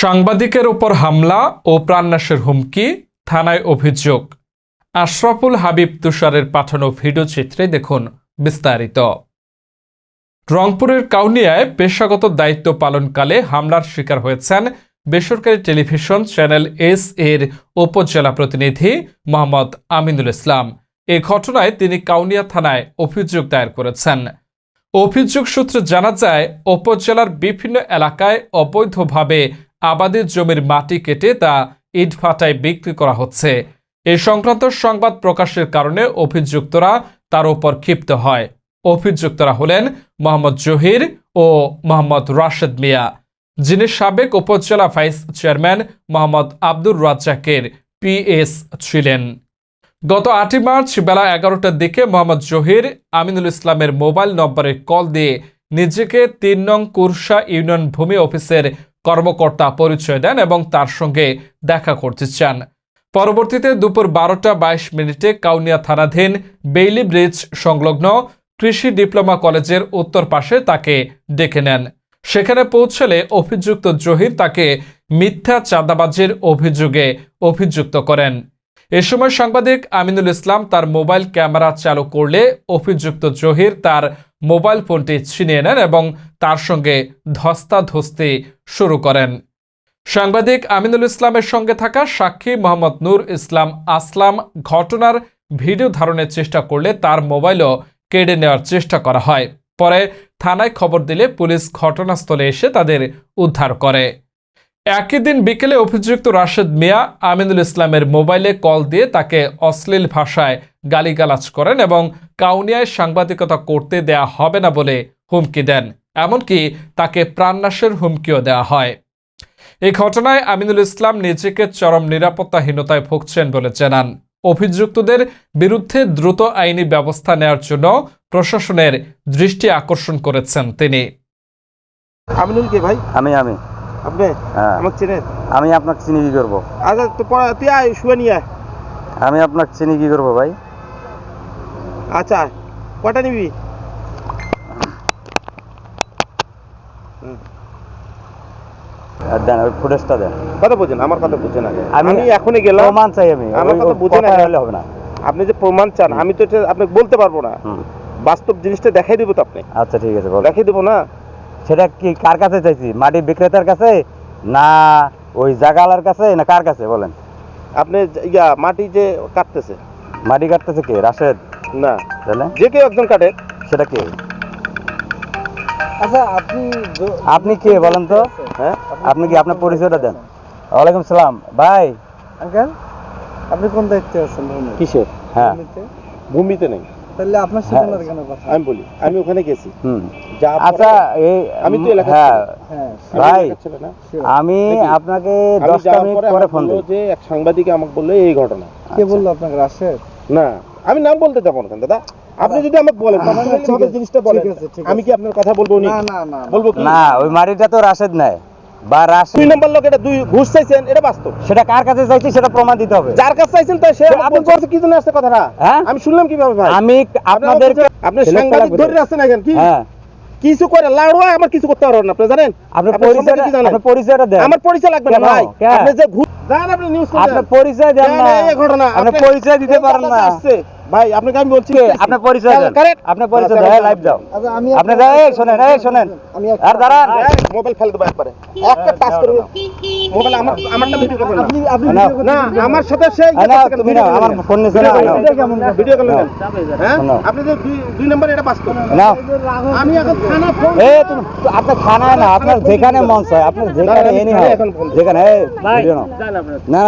সাংবাদিকের ওপর হামলা ও প্রাণনাশের হুমকি, থানায় অভিযোগ। আশরাফুল হাবিব তুষারের পাঠানো ভিডিও চিত্রে দেখুন বিস্তারিত। রংপুরের কাউনিয়ায় পেশাগত দায়িত্ব পালনকালে হামলার শিকার হয়েছেন বেসরকারি টেলিভিশন চ্যানেল এস এর উপজেলা প্রতিনিধি মোহাম্মদ আমিনুল ইসলাম। এ ঘটনায় তিনি কাউনিয়া থানায় অভিযোগ দায়ের করেছেন। অভিযোগ সূত্রে জানা যায়, উপজেলার বিভিন্ন এলাকায় অবৈধভাবে আবাদি জমির মাটি কেটে তা ইটভাটায় বিক্রি করা হচ্ছে। এ সংক্রান্ত সংবাদ প্রকাশের কারণে অভিযুক্তরা তার উপর ক্ষিপ্ত হয়। অভিযুক্তরা হলেন মোহাম্মদ জহির ও মোহাম্মদ রাশেদ মিয়া, যিনি সাবেক উপজেলা ভাইস চেয়ারম্যান মোহাম্মদ আব্দুর রাজ্জাকের পিএস ছিলেন। গত আটই মার্চ বেলা এগারোটার দিকে মোহাম্মদ জহির আমিনুল ইসলামের মোবাইল নম্বরে কল দিয়ে নিজেকে তিন নং কুরসা ইউনিয়ন ভূমি অফিসের কর্মকর্তা পরিচয় দেন এবং তার সঙ্গে দেখা করতে চান। পরবর্তীতে দুপুর বারোটা বাইশ মিনিটে কাউনিয়া থানাধীন বেইলি ব্রিজ সংলগ্ন কৃষি ডিপ্লোমা কলেজের উত্তর পাশে তাকে ডেকে নেন। সেখানে পৌঁছলে অভিযুক্ত জহির তাকে মিথ্যা চাঁদাবাজির অভিযোগে অভিযুক্ত করেন। এ সময় সাংবাদিক আমিনুল ইসলাম তার মোবাইল ক্যামেরা চালু করলে অভিযুক্ত জহির তার মোবাইল ফোনটি ছিনিয়ে নেন এবং তার সঙ্গে ধস্তাধস্তি শুরু করেন। সাংবাদিক আমিনুল ইসলামের সঙ্গে থাকা সাক্ষী মোহাম্মদ নূর ইসলাম আসলাম ঘটনার ভিডিও ধারণের চেষ্টা করলে তার মোবাইলও কেড়ে নেওয়ার চেষ্টা করা হয়। পরে থানায় খবর দিলে পুলিশ ঘটনাস্থলে এসে তাদের উদ্ধার করে। একই দিন বিকেলে অভিযুক্ত রাশেদ মিয়া আমিনুল ইসলামের মোবাইলে কল দিয়ে তাকে অশ্লীল ভাষায় গালিগালাজ করেন এবং কাউনিয়ায় সাংবাদিকতা করতে দেয়া হবে না বলে হুমকি দেন। এমনকি তাকে প্রাণনাশের হুমকিও দেওয়া হয়। এই ঘটনায় আমিনুল ইসলাম নিজেকে চরম নিরাপত্তাহীনতায় ভুগছেন বলে জানান। অভিযুক্তদের বিরুদ্ধে দ্রুত আইনি ব্যবস্থা নেওয়ার জন্য প্রশাসনের দৃষ্টি আকর্ষণ করেছেন তিনি। আমিনুল কে ভাই? আমি আমি। আপনি? হ্যাঁ। আমাকে চেনেন? আমি আপনাকে চিনি কি করব? আচ্ছা তো তুই আয় শুয়ে নিয়ে আমি আপনাকে চিনি কি করব ভাই? আচ্ছা কটা নিবি? দেন ওই ফুটেজটা দেন। কথা বোঝেন আমার কথা বুঝেন আগে। আমি- আমি এখনই গেলাম। প্রমাণ চাই আমি। আমার কথা না। হলে হবে না। আপনি যে প্রমাণ চান আমি তো এটা আপনাকে বলতে পারব না। বাস্তব জিনিসটা দেখাই দিব তো আপনি। আচ্ছা ঠিক আছে দেখাই দেবো না? সেটা কি কার কাছে চাইছি? মাটি বিক্রেতার কাছে না ওই জাগালার কাছে না কার কাছে বলেন? আপনি ইয়া মাটি যে কাটতেছে। মাটি কাটতেছে কে? রাশেদ? না। তাহলে? যে কেউ একজন কাটে। সেটা কে? আচ্ছা আপনি আপনি কে বলেন তো? হ্যাঁ? আপনি কি আপনার পরিচয়টা দেন? ওয়ালাইকুম সালাম। ভাই? আঙ্কেল আপনি কোন দায়িত্বে আছেন কিসের? হ্যাঁ। ভূমিতে? ভূমিতে নেই। তাহলে আপনার সাথে হ্যাঁ। কেন কথা? আমি বলি আমি ওখানে গেছি। হুম। আচ্ছা এই আমি তো এলাকার হ্যাঁ হ্যাঁ ভাই. আমি আপনাকে আমি দশটা যাওয়ার মিনিট পরে ফোন দিই। যে এক সাংবাদিক আমাকে বলল এই ঘটনা। কে বলল আপনাকে রাশেদ? না আমি নাম বলতে যাব না দাদা? আপনি যদি আমাকে বলেন আচ্ছা, জিনিসটা বলেন ঠিক আমি কি আপনার কথা বলব না? না না বলব কি? না ওই মারিটা তো রাশেদ নেয়। বা দুই নম্বর লোক এটা দুই ঘুষ চাইছেন এটা বাস্তব। সেটা কার কাছে চাইছি সেটা প্রমাণ দিতে হবে। যার কাছে চাইছেন তো সে আপনি বলছে। কি জন্য আসছে কথাটা? হ্যাঁ? আমি শুনলাম কীভাবে ভাই। আমি আপনাদের আপনি সাংবাদিক ধরে আছেন এখন কি? হ্যাঁ। কিছু করে লাড়ুয়া আমার কিছু করতে পারবেন না আপনি জানেন? সম্পর্কে পরিচয়টা কি জানেন? আপনার পরিচয়টা দেন। আমার পরিচয় লাগবে না ভাই। আপনি যে ঘুষ জানেন আপনি নিউজ আপনার পরিচয় দেন না। এই ঘটনা। আপনি পরিচয় দিতে পারেন না। ভাই আপনাকে আমি বলছি আপনার পরিচয় আপনার পরিচয় দেন। আমি- লাইভ দাও আপনি শোনেন এই শোনেন। আর দাঁড়ান। মোবাইল ফেলে দেবো একবারে। একটা টাচ করে মোবাইল আমার আমারটা ভিডিও করবেন আপনি আপনি না, video করতে- না। আমার সাথে সেই না, তুমি না আমার ফোন নিছো না ভিডিও কল হ্যাঁ? আপনি যে দুই দুই নম্বর এটা বাস্তব। নাও আমি এখন থানা ফোন এ তুমি আপনার থানায় না আপনার যেখানে মন চায় আপনার যেখানে এনি হয় এখন ফোন দিই। যেখানে এই, ভিডিও না